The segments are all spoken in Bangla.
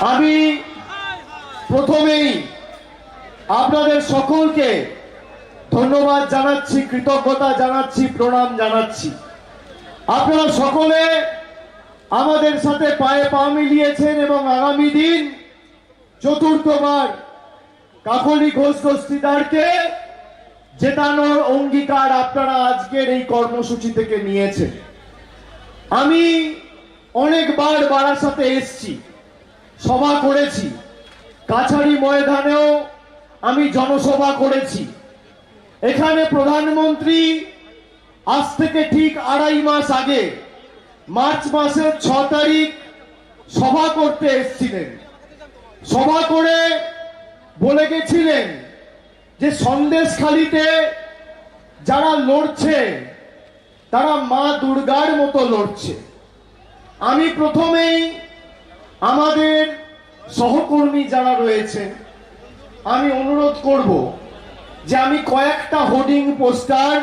আমি প্রথমেই আপনাদের সকলকে ধন্যবাদ জানাচ্ছি, কৃতজ্ঞতা জানাচ্ছি, প্রণাম জানাচ্ছি। আপনারা সকলে আমাদের সাথে পায়ে পা মিলিয়েছেন এবং আগামী দিন চতুর্থবার কাকলি ঘোষ জেতানোর অঙ্গীকার আপনারা আজকের এই কর্মসূচি থেকে নিয়েছেন। আমি অনেকবার বারাসাতে এসছি। সভা করেছি। কাছারি ময়দানেও আমি জনসভা করেছি। এখানে প্রধানমন্ত্রী আজ থেকে ঠিক আড়াই মাস আগে, মার্চ মাসের ছ তারিখ সভা করতে এসেছিলেন। সভা করে বলে গেছিলেন যে সন্দেশখালিতে যারা লড়ছে, তারা মা দুর্গার মতো লড়ছে। আমি প্রথমেই আমাদের সহকর্মী যারা রয়েছেন, আমি অনুরোধ করব যে আমি কয়েকটা হোর্ডিং পোস্টার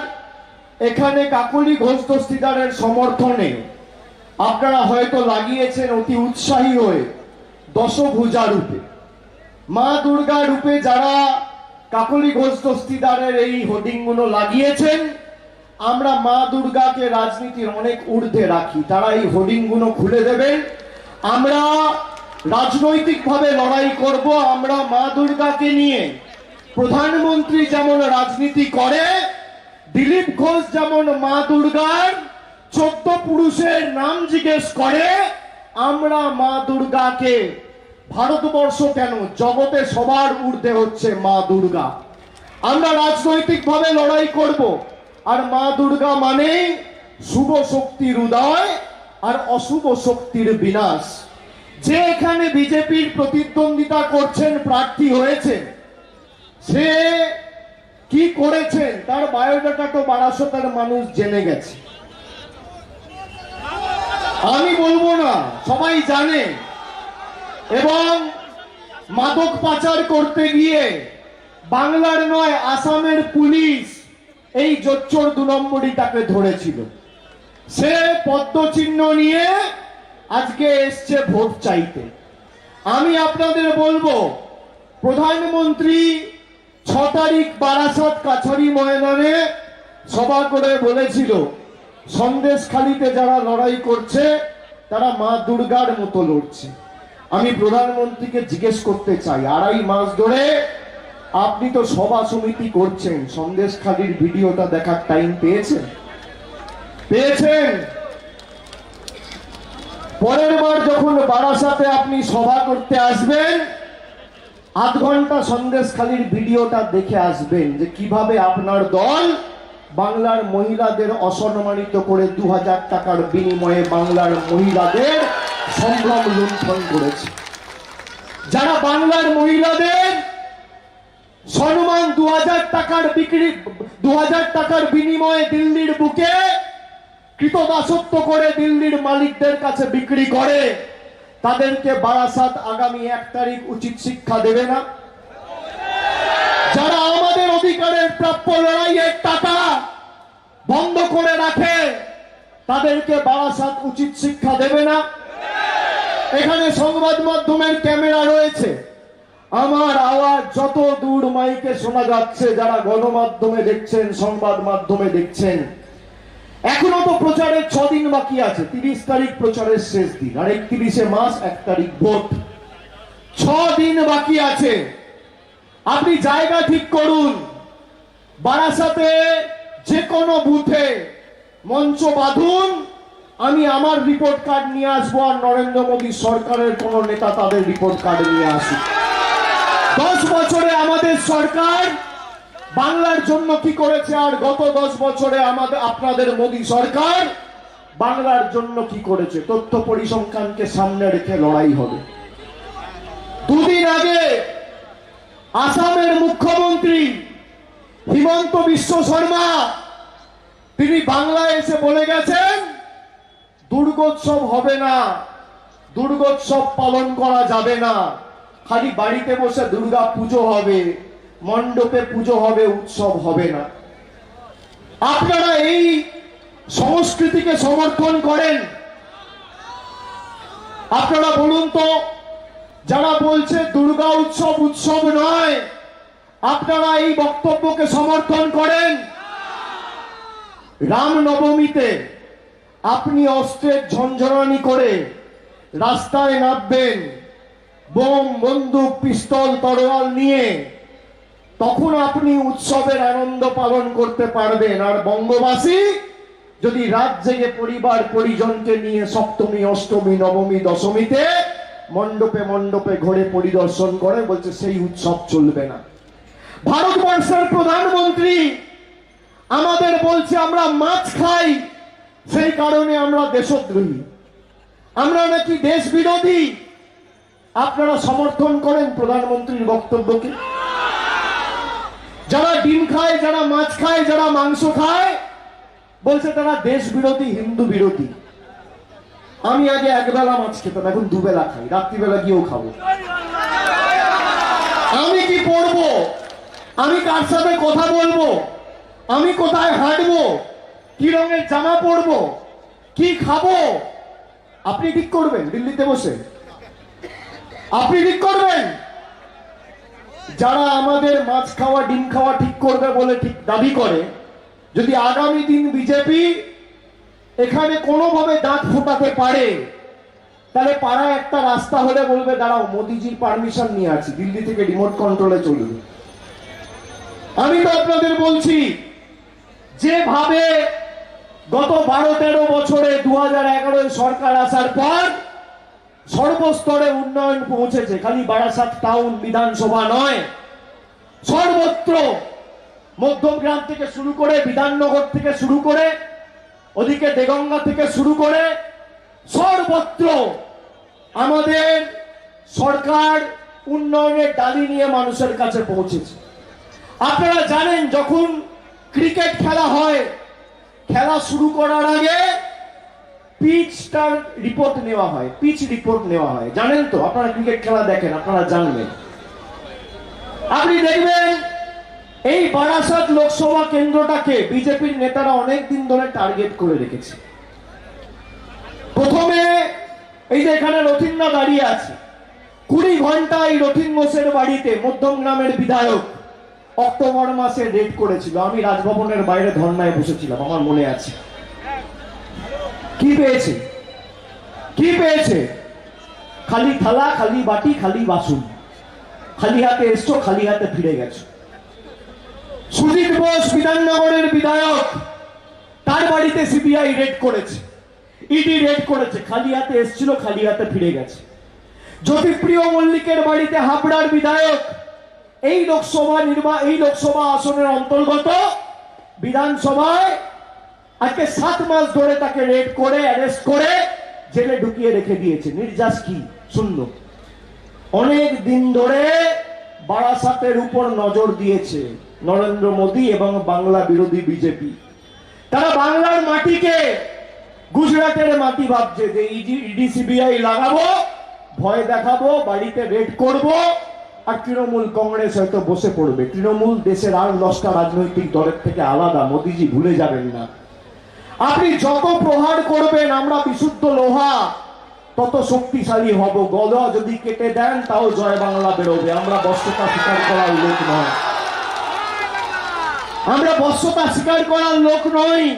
এখানে কাকলি ঘোষ দস্তিদারের সমর্থনে, আপনারা হয়তো লাগিয়েছেন অতি উৎসাহী হয়ে দশভুজা রূপে। মা দুর্গা রূপে যারা কাকলি ঘোষ দস্তিদারের এই হোর্ডিংগুলো লাগিয়েছেন, আমরা মা দুর্গাকে রাজনীতির অনেক ঊর্ধ্বে রাখি, তারা এই হোর্ডিংগুলো খুলে দেবেন। আমরা রাজনৈতিকভাবে লড়াই করব, আমরা মা দুর্গাকে নিয়ে। প্রধানমন্ত্রী যেমন রাজনীতি করে, দিলীপ ঘোষ যেমন মা দুর্গার, চোদ্দ পুরুষের নাম জিজ্ঞেস করে, আমরা মা দুর্গাকে। ভারতবর্ষ কেন? জগতে সবার ঊর্ধ্বে হচ্ছে মা দুর্গা। আমরা রাজনৈতিকভাবে লড়াই করব, আর মা দুর্গা মানে শুভ শক্তির উদয়। আর অশুভ শক্তির বিনাশ। যে এখানে বিজেপির প্রতিদ্বন্দ্বিতা করছেন, প্রার্থী হয়েছে সে কি করেছেন, তার বায়োডাটা তো বারাসতার মানুষ জেনে গেছে। আমি বলব না, সবাই জানে। এবং মাদক পাচার করতে গিয়ে বাংলার নয়, আসামের পুলিশ এই জোচ্চর দু নম্বরই তাকে ধরেছিল। সে পদ্মচিহ্ন নিয়ে আজকে এসছে ভোট চাইতে। আমি আপনাদের বলব, প্রধানমন্ত্রী ছ তারিখ বারাসাত কাছারি ময়দানে সভা করে বলেছিল, সন্দেশখালিতে যারা লড়াই করছে, তারা মা দুর্গার মতো লড়ছে। আমি প্রধানমন্ত্রীকে জিজ্ঞেস করতে চাই, আড়াই মাস ধরে আপনি তো সভা সমিতি করছেন, সন্দেশখালির ভিডিওটা দেখার টাইম পেয়েছেন? পেয়েছেন। পরের বার যখন বারাসাতে আপনি সভা করতে আসবেন, আধ ঘণ্টা সন্দেশখালির ভিডিওটা দেখে আসবেন যে কীভাবে আপনার দল বাংলার মহিলাদের অসম্মানিত করে দু হাজার টাকার বিনিময়ে বাংলার মহিলাদের সম্ভ্রম লুণ্ঠন করেছে। যারা বাংলার মহিলাদের সম্মান দু হাজার টাকার বিক্রি দু হাজার টাকার বিনিময়ে দিল্লির বুকে কৃতদাসত্ব করে দিল্লির মালিকদের কাছে বিক্রি করে, তাদেরকে বারাসাত আগামী এক তারিখ উচিত শিক্ষা দেবে না। যারা আমাদের অধিকারের প্রাপ্য লড়াইয়ের টাকা বন্ধ করে রাখে, তাদেরকে বারাসাত উচিত শিক্ষা দেবে না। এখানে সংবাদ মাধ্যমের ক্যামেরা রয়েছে। আমার আওয়াজ যত দূর মাইকে শোনা যাচ্ছে, যারা গণমাধ্যমে দেখছেন, সংবাদ মাধ্যমে দেখছেন এখনও তো প্রচারের ছদিন বাকি আছে, তিরিশ তারিখ প্রচারের শেষ দিন, আর একত্রিশে মাস এক তারিখ ভোট। ছ দিন বাকি আছে। আপনি জায়গা ঠিক করুন। বারাসাতে যে কোনো বুথে মঞ্চ বাঁধুন। আমি আমার রিপোর্ট কার্ড নিয়ে আসব আর নরেন্দ্র মোদী সরকারের কোন নেতা তাদের রিপোর্ট কার্ড নিয়ে আসুক। দশ বছরে আমাদের সরকার বাংলার জন্য কি করেছে আর গত দশ বছরে আমাদের, আপনাদের মোদী সরকার? বাংলার জন্য কি করেছে? তথ্য পরিসংখ্যানকে সামনে রেখে লড়াই হবে। দুদিন আগে আসামের মুখ্যমন্ত্রী হিমন্ত বিশ্ব শর্মা, তিনি বাংলায় এসে বলে গেছেন, দুর্গোৎসব হবে না, দুর্গোৎসব পালন করা যাবে না, খালি বাড়িতে বসে দুর্গা পুজো হবে। মণ্ডপে পুজো হবে, উৎসব হবে না। আপনারা এই সংস্কৃতিকে সমর্থন করেন। আপনারা বলুন তো, যারা বলছে দুর্গা উৎসব উৎসব নয়, আপনারা এই বক্তব্যকে সমর্থন করেন? রামনবমীতে আপনি অস্ত্রের ঝঞ্ঝরানি করে রাস্তায় নামবেন, বোম, বন্দুক, পিস্তল, তরোয়াল নিয়ে তখন আপনি উৎসবের আনন্দ পালন করতে পারবেন। আর বঙ্গবাসী, যদি রাত জেগে পরিবার পরিজনকে নিয়ে সপ্তমী, অষ্টমী, নবমী, দশমীতে মণ্ডপে মণ্ডপে ঘুরে পরিদর্শন করে, বলছে সেই উৎসব চলবে না। ভারতবর্ষের প্রধানমন্ত্রী আমাদের বলছে, আমরা মাছ খাই, সেই কারণে আমরা দেশদ্রোহী। আমরা নাকি দেশ বিরোধী আপনারা সমর্থন করেন প্রধানমন্ত্রীর বক্তব্যকে? যারা ডিম খায়, যারা মাছ খায়, যারা মাংস খায়, বলছে তারা দেশ বিরোধী হিন্দু বিরোধী আমি আগে একবেলা মাছ খেতাম, এখন দুবেলা খাই, রাত্রিবেলা গিয়েও খাব। আমি কি পড়ব? আমি কার সাথে কথা বলব? আমি কোথায় হাঁটবো? কি রঙের জামা পরবো? কি খাব? আপনি ঠিক করবেন, দিল্লিতে বসে। আপনি ঠিক করবেন? যারা আমাদের মাছ খাওয়া, ডিম খাওয়া ঠিক করবে বলে ঠিক দাবি করে, যদি আগামী দিন বিজেপি এখানে কোনোভাবে দাঁত ফোটাতে পারে, তাহলে পাড়ায় একটা রাস্তা হলে বলবে, দাঁড়াও, মোদিজির পারমিশন নিয়ে আছি, দিল্লি থেকে রিমোট কন্ট্রোলে চলবে আমি তো আপনাদের বলছি, যেভাবে গত বারো তেরো বছরে দু হাজার সরকার আসার পর সর্বস্তরে উন্নয়ন পৌঁছেছে, খালি বারাসাত টাউন বিধানসভা নয়। সর্বত্র মধ্যমগ্রাম থেকে শুরু করে, বিধাননগর থেকে শুরু করে, ওদিকে দেগঙ্গা থেকে শুরু করে, সর্বত্র আমাদের সরকার উন্নয়নের ডালি নিয়ে মানুষের কাছে পৌঁছেছে। আপনারা জানেন, যখন ক্রিকেট খেলা হয়, খেলা শুরু করার আগে পিচটার রিপোর্ট নেওয়া হয়, পিচ রিপোর্ট নেওয়া হয়। জানেন তো, আপনারা ক্রিকেট খেলা দেখেন, আপনারা জানবেন। আপনি দেখবেন, এই বারাসাত লোকসভা কেন্দ্রটাকে বিজেপির নেতারা অনেক দিন ধরে টার্গেট করে রেখেছে। প্রথমে এই যে এখানে রথিন্দা দাঁড়িয়ে আছে, কুড়ি ঘণ্টা এই রথিন ঘোষের বাড়িতে মধ্যম গ্রামের বিধায়ক অক্টোবর মাসে রেড করেছিল। আমি রাজভবনের বাইরে ধর্নায় বসেছিলাম, আমার মনে আছে। কি পেয়েছে? কি পেয়েছে? খালি থালা, খালি বাটি, খালি বাসন। খালি হাতে এসছো, খালি হাতে ফিরে গেছো। সুজিত বোস বিধাননগরের বিধায়ক, তার বাড়িতে সিবিআই রেড করেছে। ইডি রেড করেছে। খালি হাতে এসছিল, খালি হাতে ফিরে গেছে। জ্যোতিপ্রিয় মল্লিকের বাড়িতে হাবড়ার বিধায়ক, এই লোকসভা নির্বা, এই লোকসভা আসনের অন্তর্গত বিধানসভায় আজকে সাত মাস ধরে তাকে রেড করে অ্যারেস্ট করে, জেলে ঢুকিয়ে রেখে দিয়েছে। নির্যাস কি? শূন্য। অনেক দিন ধরে বারাসাতের উপর নজর দিয়েছে নরেন্দ্র মোদী এবং বাংলা বিরোধী বিজেপি। তারা বাংলার মাটিকে গুজরাটের মাটি ভাবছে যে ইডি সিবিআই লাগাবো, ভয় দেখাবো, বাড়িতে রেড করব, আর তৃণমূল কংগ্রেস হয়তো বসে পড়বে। তৃণমূল দেশের আর দশটা রাজনৈতিক দলের থেকে আলাদা। মোদিজি ভুলে যাবেন না। আপনি যত প্রহার করবেন, আমরা বিশুদ্ধ লোহা, তত শক্তিশালী হব। গলা যদি কেটে দেন, তাও জয় বাংলা বেরোবে। আমরা বস্ত্রতা স্বীকার করার লোক নয়। আমরা বস্ত্রতা স্বীকার করার লোক নই।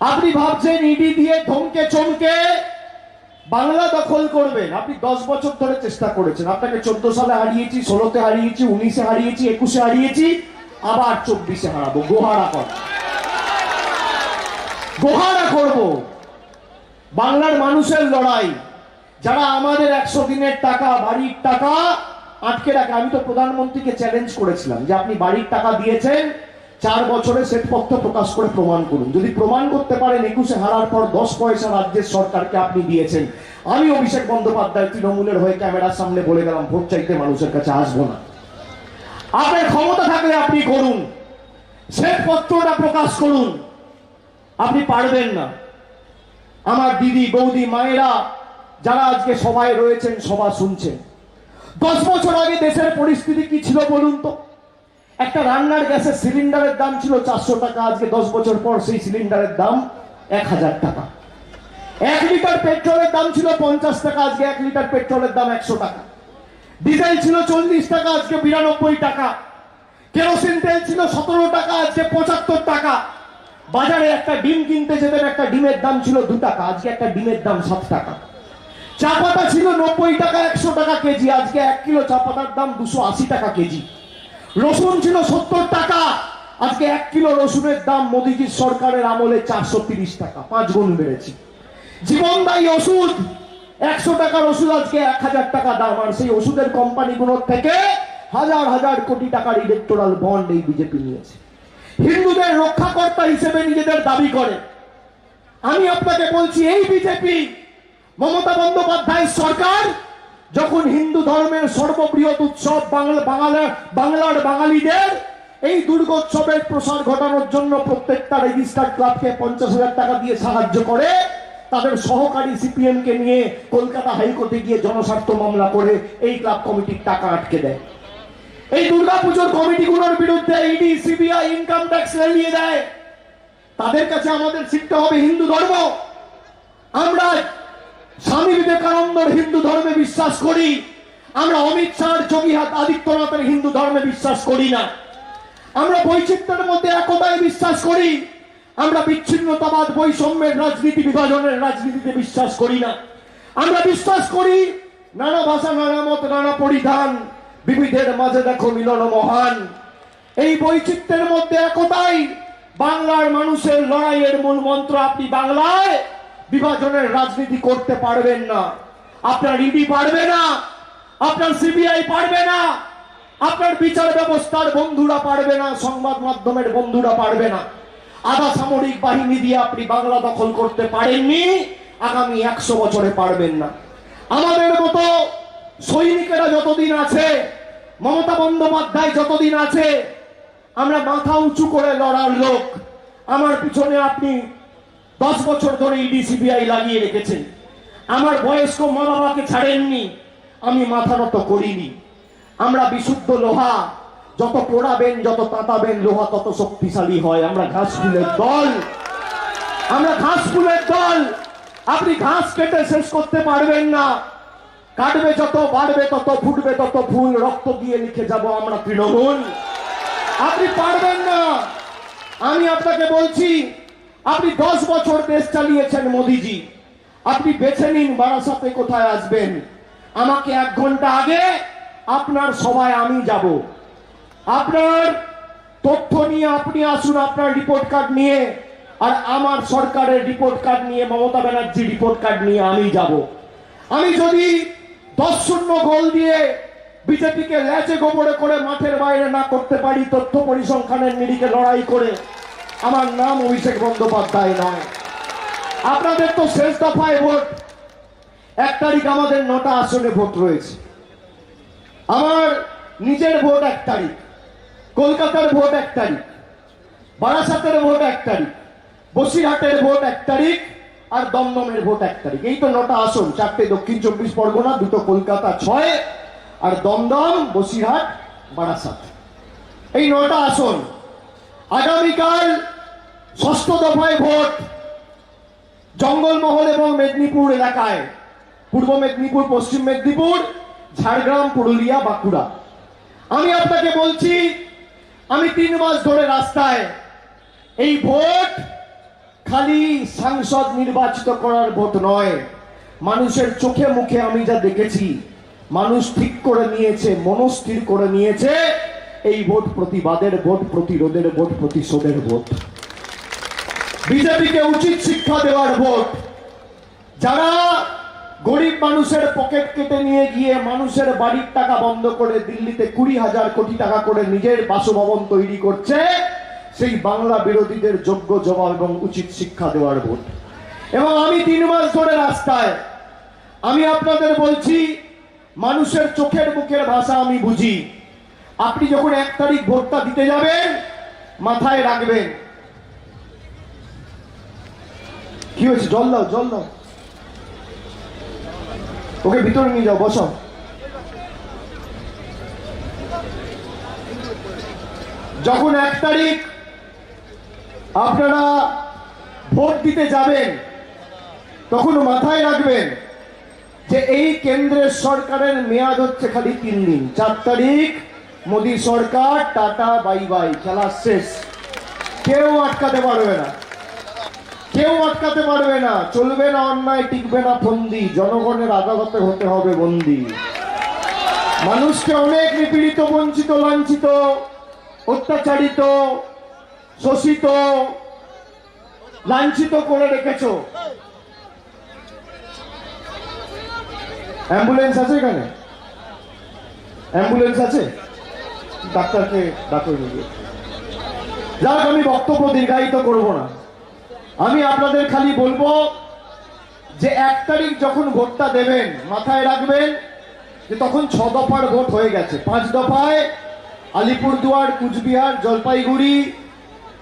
আপনি ভাবছেন ইডি দিয়ে ধমকে চমকে বাংলা দখল করবেন? আপনি দশ বছর ধরে চেষ্টা করেছেন। আপনাকে চোদ্দ সালে হারিয়েছি, ষোলোতে হারিয়েছি, উনিশে হারিয়েছি, একুশে হারিয়েছি, আবার চব্বিশে হারাবো। গোহারা কর। গোহারা করব। বাংলার মানুষের লড়াই। যারা আমাদের একশো দিনের টাকা, বাড়ির টাকা আটকে রাখে, আমি তো প্রধানমন্ত্রীকে চ্যালেঞ্জ করেছিলাম যে আপনি বাড়ির টাকা দিয়েছেন, চার বছরে শ্বেতপত্র প্রকাশ করে প্রমাণ করুন। যদি প্রমাণ করতে পারেন, একুশে হারার পর দশ পয়সা রাজ্যের সরকারকে আপনি দিয়েছেন। আমি অভিষেক বন্দ্যোপাধ্যায় তৃণমূলের হয়ে ক্যামেরার সামনে বলে গেলাম, ভোট চাইতে মানুষের কাছে আসব না। আপনার ক্ষমতা থাকলে আপনি করুন। শ্বেতপত্রটা প্রকাশ করুন। আপনি পারবেন না। আমার দিদি, বৌদি, মায়েরা যারা আজকে সবাই রয়েছেন, সভা শুনছেন। দশ বছর আগে দেশের পরিস্থিতি কি ছিল বলুন তো? একটা রান্নার গ্যাসের সিলিন্ডারের দাম ছিল চারশো টাকা। আজকে দশ বছর পর সেই সিলিন্ডারের দাম এক হাজার টাকা। এক লিটার পেট্রোলের দাম ছিল পঞ্চাশ টাকা। আজকে এক লিটার পেট্রোলের দাম একশো টাকা। ডিজেল ছিল চল্লিশ টাকা। আজকে বিরানব্বই টাকা। কেরোসিন তেল ছিল সতেরো টাকা। আজকে পঁচাত্তর টাকা। বাজারে একটা ডিম কিনতে যেতেন একটা ডিমের দাম ছিল দু টাকা, আজকে একটা ডিমের দাম সাত টাকা। চা পাতা ছিল নব্বই টাকা, একশো টাকা কেজি, আজকে এক কিলো চা পাতার দাম দুশো আশি টাকা কেজি। রসুন ছিল সত্তর টাকা, আজকে এক কিলো রসুনের দাম মোদিজির সরকারের আমলে চারশো তিরিশ টাকা, পাঁচ গুণ বেড়েছে। জীবনদায়ী ওষুধ, একশো টাকার ওষুধ আজকে এক হাজার টাকা দাম, আর সেই ওষুধের কোম্পানিগুলোর থেকে হাজার হাজার কোটি টাকার ইলেকটোরাল বন্ড এই বিজেপি নিয়েছে। হিন্দুদের রক্ষাকর্তা হিসেবে নিজেদের দাবি করে। আমি আপনাকে বলছি, এই বিজেপি, মমতা বন্দ্যোপাধ্যায় সরকার যখন হিন্দু ধর্মের সর্ববৃহৎ উৎসব বাংলা বাংলার বাঙালিদের, এই দুর্গোৎসবের প্রসার ঘটানোর জন্য প্রত্যেকটা রেজিস্টার্ড ক্লাবকে পঞ্চাশ হাজার টাকা দিয়ে সাহায্য করে, তাদের সহকারী সিপিএম কে নিয়ে কলকাতা হাইকোর্টে গিয়ে জনস্বার্থ মামলা করে এই ক্লাব কমিটির টাকা আটকে দেয়। এই দুর্গাপুজোর কমিটিগুলোর বিরুদ্ধে ইডি সিবিআই ইনকাম ট্যাক্স লেলিয়ে দেয়। তাদের কাছে আমাদের শিখতে হবে হিন্দু ধর্ম। আমরা স্বামী বিবেকানন্দর হিন্দু ধর্মে বিশ্বাস করি। আমরা অমিত শাহ যোগী হাত আদিত্যনাথের হিন্দু ধর্মে বিশ্বাস করি না। আমরা বৈচিত্র্যের মধ্যে একতায় বিশ্বাস করি। আমরা বিচ্ছিন্নতাবাদ বৈষম্যের রাজনীতি বিভাজনের রাজনীতিতে বিশ্বাস করি না। আমরা বিশ্বাস করি, নানা ভাষা, নানা মত, নানা পরিধান। বিবিধের মাঝে দেখো মিলন মহান। এই বৈচিত্র্যের মধ্যে একতাই বাংলার মানুষের লড়াইয়ের মূল মন্ত্র। আপনি বাংলায় বিভাজনের রাজনীতি করতে পারবেন না। আপনার ইডি পারবে না, আপনার সিবিআই পারবে না, আপনার বিচার ব্যবস্থার বন্ধুরা পারবে না, সংবাদ মাধ্যমের বন্ধুরা পারবে না। আধা সামরিক বাহিনী দিয়ে আপনি বাংলা দখল করতে পারেননি, আগামী একশো বছরে পারবেন না। আমাদের মতো সৈনিকেরা যতদিন আছে, মমতা বন্দ্যোপাধ্যায় যতদিন আছে, আমরা মাথা উঁচু করে লড়ার লোক। আমার পিছনে আপনি দশ বছর ধরে ইডি, সিবিআই লাগিয়ে রেখেছেন। আমার বয়স্ক মা বাবাকে ছাড়েননি, আমি মাথা নত করিনি। আমরা বিশুদ্ধ লোহা, যত পোড়াবেন, যত তাতাবেন, লোহা তত শক্তিশালী হয়। আমরা ঘাস ফুলের দল। আমরা ঘাস ফুলের দল। আপনি ঘাস কেটে শেষ করতে পারবেন না। কাটবে যত, বাড়বে তত, ফুটবে তত ফুল, রক্ত দিয়ে লিখে যাব আমরা তৃণমূল। আপনি পারবেন না। আমি আপনাকে বলছি, আপনি দশ বছর দেশ চালিয়েছেন মোদিজি। আপনি বেছে নিন বারাসাতে কোথায় আসবেন। আমাকে এক ঘণ্টা আগে আপনার সভায় আমি যাব। আপনার তথ্য নিয়ে আপনি আসুন আপনার রিপোর্ট কার্ড নিয়ে, আর আমার সরকারের রিপোর্ট কার্ড নিয়ে মমতা ব্যানার্জি রিপোর্ট কার্ড নিয়ে আমি যাব। আমি যদি দশ শূন্য গোল দিয়ে বিজেপিকে ল্যাচে গোবরে করে মাঠের বাইরে না করতে পারি তথ্য পরিসংখ্যানের নিরিখে লড়াই করে। আমার নাম অভিষেক বন্দ্যোপাধ্যায় নয়। আপনাদের তো শেষ দফায় ভোট। এক তারিখ আমাদের নটা আসনে ভোট রয়েছে। আমার নিজের ভোট এক তারিখ, কলকাতার ভোট এক তারিখ, বারাসাতের ভোট এক তারিখ, বসিরহাটের ভোট এক তারিখ আর দমদমের ভোট এক তারিখ। এই তো নটা আসন, চারটে দক্ষিণ, চব্বিশ পরগনা, দুটো কলকাতা, ছয়, আর দমদম, বসিরহাট, বারাসাত। এই নটা আসন, আগামীকাল ষষ্ঠ দফায় ভোট জঙ্গলমহল এবং মেদিনীপুর এলাকায়। পূর্ব মেদিনীপুর, পশ্চিম মেদিনীপুর, ঝাড়গ্রাম, পুরুলিয়া, বাঁকুড়া। আমি আপনাকে বলছি, আমি তিন মাস ধরে রাস্তায় এই ভোট খালি সাংসদ নির্বাচিত করার ভোট নয়। মানুষের চোখে মুখে আমি যা দেখেছি, মানুষ ঠিক করে নিয়েছে, মনস্থির করে নিয়েছে, এই ভোট প্রতিবাদের ভোট প্রতিরোধের ভোট প্রতিশোধের ভোট। বিজেপিকে উচিত শিক্ষা দেওয়ার ভোট। যারা গরিব মানুষের পকেট কেটে নিয়ে গিয়ে মানুষের বাড়ির টাকা বন্ধ করে দিল্লিতে কুড়ি হাজার কোটি টাকা করে নিজের বাসভবন তৈরি করছে সেই বাংলা বিরোধীদের যোগ্য জবাব এবং উচিত শিক্ষা দেওয়ার ভোট। এবং আমি তিন মাস ধরে রাস্তায়, আমি আপনাদের বলছি, মানুষের চোখের মুখের ভাষা আমি বুঝি। আপনি যখন এক তারিখ ভোটটা দিতে যাবেন, মাথায় রাখবেন। কি হয়েছে? জল দাও জল দাও। ওকে, ভিতরে নিয়ে যাও বসো যখন এক তারিখ আপনারা ভোট দিতে যাবেন তখন মাথায় রাখবেন যে এই কেন্দ্রের সরকারের মেয়াদ হচ্ছে খালি তিন দিন। চার তারিখ, মোদী সরকার, টাটা, বাই বাই, খেলা শেষ। কেউ আটকাতে পারবে না। কেউ আটকাতে পারবে না। চলবে না অন্যায়, টিকবে না ফন্দি। জনগণের আদালতে হতে হবে বন্দি। মানুষকে অনেক নিপীড়িত, বঞ্চিত, লাঞ্ছিত, অত্যাচারিত শোষিত, লাঞ্ছিত করে রেখেছ। অ্যাম্বুলেন্স আছে এখানে? অ্যাম্বুলেন্স আছে? ডাক্তারকে ডাক্তার যাক, আমি বক্তব্য দীর্ঘায়িত করব না। আমি আপনাদের খালি বলব যে এক তারিখ যখন ভোটটা দেবেন, মাথায় রাখবেন যে তখন ছ দফার ভোট হয়ে গেছে। পাঁচ দফায় আলিপুরদুয়ার, কুচবিহার, জলপাইগুড়ি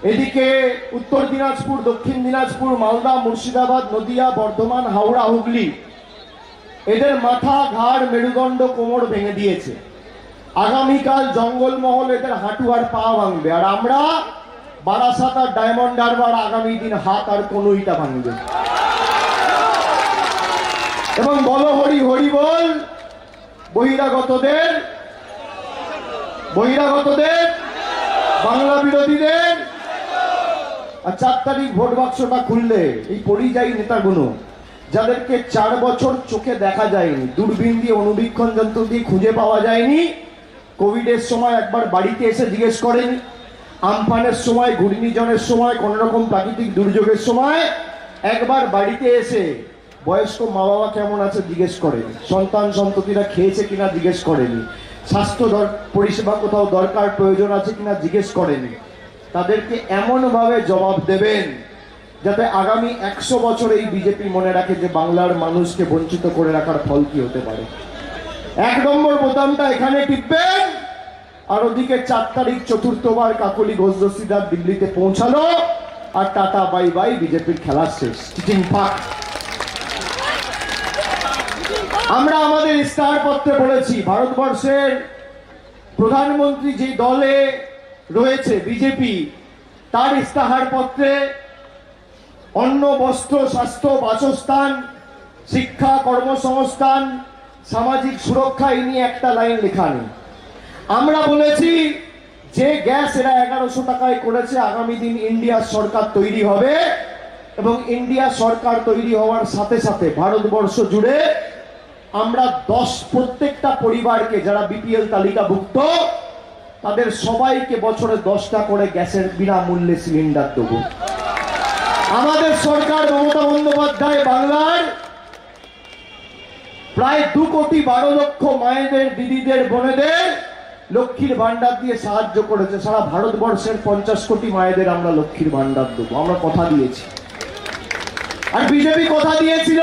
এদিকে উত্তর দিনাজপুর, দক্ষিণ দিনাজপুর, মালদা, মুর্শিদাবাদ, নদিয়া, বর্ধমান, হাওড়া, হুগলি। এদের মাথা ঘাড় মেরুদণ্ড কোমর ভেঙে দিয়েছে। আগামীকাল জঙ্গলমহল এদের হাঁটু আর পা ভাঙবে। আর আমরা বারাসাত আর ডায়মন্ড হারবার আগামী দিন হাত আর কনুইটা ভাঙবে এবং বলো হরি হরি বল, বহিরাগতদের বহিরাগতদের, বাংলা বিরোধীদের আর চার তারিখ ভোট বাক্সটা খুললে এই পরিযায়ী নেতাগুলো, যাদেরকে চার বছর চোখে দেখা যায়নি, দূরবীন দিয়ে অনুবীক্ষণ যন্ত্র দিয়ে খুঁজে পাওয়া যায়নি কোভিডের সময় একবার বাড়িতে এসে জিজ্ঞেস করেন, আমফানের সময়, ঘূর্ণিঝড়ের সময় কোন রকম প্রাকৃতিক দুর্যোগের সময়, একবার বাড়িতে এসে বয়স্ক মা বাবা কেমন আছে জিজ্ঞেস করেনি, সন্তান সন্ততিরা খেয়েছে কিনা জিজ্ঞেস করেনি, স্বাস্থ্য পরিষেবা কোথাও দরকার, প্রয়োজন আছে কিনা জিজ্ঞেস করেনি তাদেরকে এমনভাবে জবাব দেবেন যাতে আগামী একশো বছর এই বিজেপি মনে রাখে যে বাংলার মানুষকে বঞ্চিত করে রাখার ফল কি হতে পারে। এক নম্বর বোতামটা এখানে টিপবেন। আর ওদিকে চার তারিখ চতুর্থবার কাকলি ঘোষ দিল্লিতে পৌঁছালো। আর টাটা, বাই বাই, বিজেপির খেলা শেষ। আমরা আমাদের ইস্তাহার পত্রে বলেছি, ভারতবর্ষের প্রধানমন্ত্রী যে দলে রয়েছে বিজেপি, তার ইস্তাহার পত্রে অন্ন, বস্ত্র, স্বাস্থ্য, বাসস্থান, শিক্ষা, কর্মসংস্থান, সামাজিক সুরক্ষা, এই নিয়ে একটা লাইন লেখা নেই। আমরা বলেছি যে গ্যাস এরা এগারোশো টাকায় করেছে, আগামী দিন ইন্ডিয়ার সরকার তৈরি হবে এবং ইন্ডিয়া সরকার তৈরি হওয়ার সাথে সাথে ভারতবর্ষ জুড়ে আমরা দশ প্রত্যেকটা পরিবারকে, যারা বিপিএল তালিকাভুক্ত তাদের সবাইকে বছরে দশটা করে গ্যাসের বিনামূল্যে সিলিন্ডার দেবো। আমাদের সরকার মমতা বন্দ্যোপাধ্যায় বাংলার প্রায় দু কোটি বারো লক্ষ মায়েদের, দিদিদের, বোনেদের লক্ষ্মীর ভান্ডার দিয়ে সাহায্য করেছে। সারা ভারতবর্ষের পঞ্চাশ কোটি মায়েদের আমরা লক্ষ্মীর ভান্ডার দেবো। আমরা কথা দিয়েছি। আর বিজেপি কথা দিয়েছিল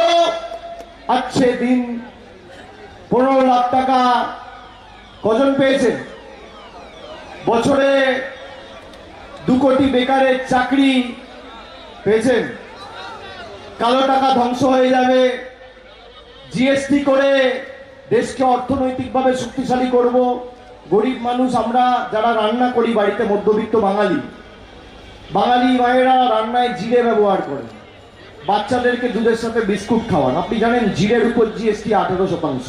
আচ্ছে দিন পনেরো লাখ টাকা কজন পেয়েছেন? বছরে দু কোটি বেকারের চাকরি পেয়েছেন। কালো টাকা ধ্বংস হয়ে যাবে। জিএসটি করে দেশকে অর্থনৈতিকভাবে শক্তিশালী করব। গরিব মানুষ আমরা যারা রান্না করি বাড়িতে মধ্যবিত্ত বাঙালি। বাঙালি মায়েরা রান্নায় জিরে ব্যবহার করেন। বাচ্চাদেরকে দুধের সাথে বিস্কুট খাওয়ান। আপনি জানেন জিরের উপর জিএসটি আঠেরো শতাংশ।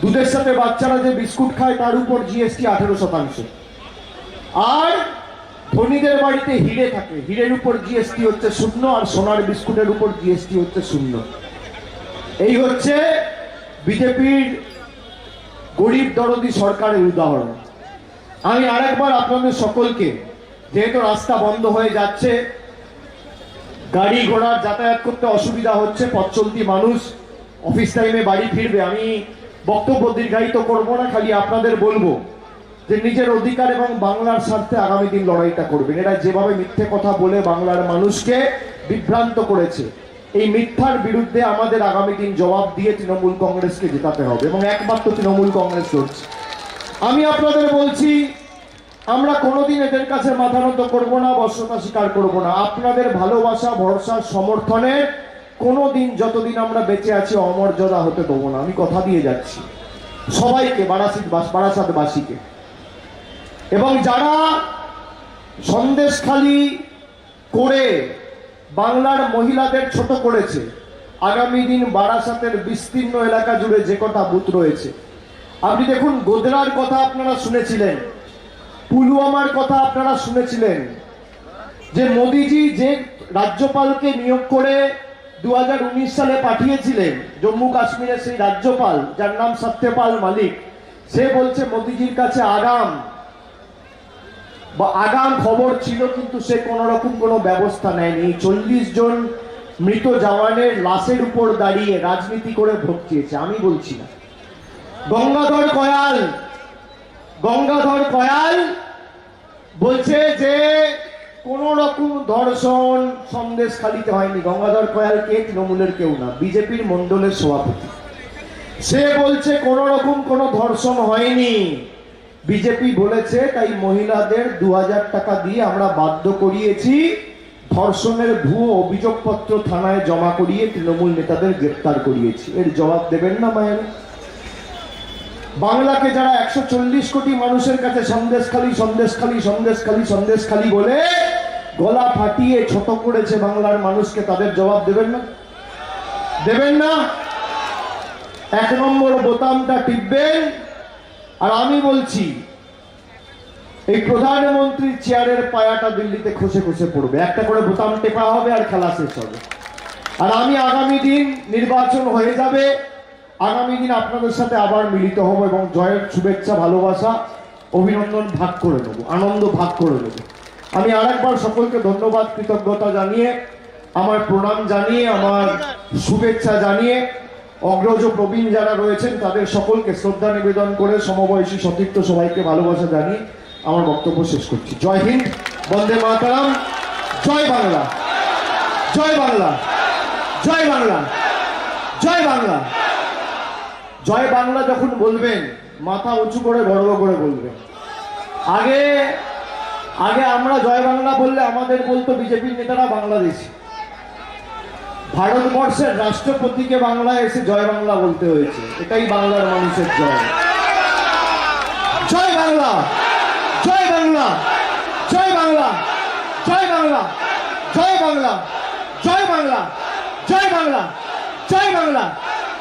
দুধের সাথে বাচ্চারা যে বিস্কুট খায়, তার উপর জিএসটি আঠেরো শতাংশ। আর ধনীদের বাড়িতে হিরে থাকে। হিরের উপর জিএসটি হচ্ছে শূন্য আর সোনার বিস্কুটের উপর জিএসটি হচ্ছে শূন্য। এই হচ্ছে বিজেপির গরিব দরদি সরকারের উদাহরণ। আমি আরেকবার আপনাদের সকলকে, যেহেতু রাস্তা বন্ধ হয়ে যাচ্ছে, গাড়ি ঘোড়ার যাতায়াত করতে অসুবিধা হচ্ছে পথ মানুষ অফিস টাইমে বাড়ি ফিরবে। আমি বক্তব্য দীর্ঘায়িত করব না, খালি আপনাদের বলব যে নিজের অধিকার এবং বাংলার স্বার্থে আগামী দিন লড়াইটা করবেন। এরা যেভাবে মিথ্যে কথা বলে বাংলার মানুষকে বিভ্রান্ত করেছে, এই মিথ্যার বিরুদ্ধে আমাদের আগামী দিন জবাব দিয়ে তৃণমূল কংগ্রেসকে জেতাতে হবে এবং একমাত্র তৃণমূল কংগ্রেস লড়ছে। আমি আপনাদের বলছি, আমরা কোনোদিন এদের কাছে মাথা নত করব না, বর্ষতা স্বীকার করব না। আপনাদের ভালোবাসা, ভরসা সমর্থনে কোনোদিন যতদিন আমরা বেঁচে আছি, অমর্যাদা হতে দেবো না। আমি কথা দিয়ে যাচ্ছি। সবাইকে, বারাসিত বাস বারাসাতবাসীকে এবং যারা সন্দেশখালি করে বাংলার মহিলাদের ছোট করেছে, আগামী দিন বারাসাতের বিস্তীর্ণ এলাকা জুড়ে যে কটা বুথ রয়েছে। আপনি দেখুন গোদরার কথা আপনারা শুনেছিলেন পুলওয়ামার কথা আপনারা শুনেছিলেন, যে মোদিজি যে রাজ্যপালকে নিয়োগ করে দুহাজার উনিশ সালে পাঠিয়েছিলেন জম্মু কাশ্মীরের সেই রাজ্যপাল, যার নাম সত্যপাল মালিক। সে বলছে, মোদিজির কাছে আগাম। বা আগাম খবর ছিল, কিন্তু সে কোনো রকম কোনো ব্যবস্থা নেয়নি। চল্লিশ জন মৃত জওয়ানের লাশের উপর দাঁড়িয়ে রাজনীতি করে ভোট চেয়েছে। আমি বলছি না। গঙ্গাধর কয়াল গঙ্গাধর কয়াল বলছে যে কোন রকম ধর্ষণ সন্দেশ খালিতে হয়নি। গঙ্গাধর কয়াল কে, তৃণমূলের কেউ না, বিজেপির মন্ডলের সভাপতি। সে বলছে কোন রকম কোনো ধর্ষণ হয়নি। বিজেপি বলেছে, তাই মহিলাদের দু হাজার টাকা দিয়ে আমরা বাধ্য করিয়েছি। ধর্ষণের ভুয়ো অভিযোগপত্র থানায় জমা করিয়ে তৃণমূল নেতাদের গ্রেপ্তার করিয়েছি। এর জবাব দেবেন না মায়ের বাংলাকে যারা একশো চল্লিশ কোটি মানুষের কাছে সন্দেশখালী সন্দেশখালী সন্দেশখালী সন্দেশখালী বলে গলা ফাটিয়ে ছোট করেছে বাংলার মানুষকে, তাদের জবাব দেবেন না? দেবেন না? এক নম্বর বোতামটা টিপবেন। আর আমি বলছি, এই প্রধানমন্ত্রীর চেয়ারের পায়াটা দিল্লিতে খসে খসে পড়বে। একটা করে বোতাম টেপা হবে আর খেলা শেষ হবে। আর আমি আগামী দিন নির্বাচন হয়ে যাবে। আগামী দিন আপনাদের সাথে আবার মিলিত হব এবং জয়ের শুভেচ্ছা, ভালোবাসা, অভিনন্দন ভাগ করে নেব, আনন্দ ভাগ করে নেব। আমি আরেকবার সকলকে ধন্যবাদ, কৃতজ্ঞতা জানিয়ে, আমার প্রণাম জানিয়ে, আমার শুভেচ্ছা জানিয়ে, অগ্রজ প্রবীণ যারা রয়েছেন, তাদের সকলকে শ্রদ্ধা নিবেদন করে সমবয়সী সতীর্থ সবাইকে ভালোবাসা জানিয়ে আমার বক্তব্য শেষ করছি। জয় হিন্দ, বন্দে মাতারাম, জয় বাংলা জয় বাংলা জয় বাংলা জয় বাংলা। জয় বাংলা যখন বলবেন, মাথা উঁচু করে গর্ব করে বলবেন। আগে আগে আমরা জয় বাংলা বললে আমাদের বলতো বিজেপির নেতারা বাংলাদেশি। ভারতবর্ষের রাষ্ট্রপতিকে বাংলায় এসে জয় বাংলা বলতে হয়েছে। এটাই বাংলার মানুষের জয়। জয় বাংলা! জয় বাংলা! জয় বাংলা! জয় বাংলা! জয় বাংলা! জয় বাংলা! জয় বাংলা! জয় বাংলা!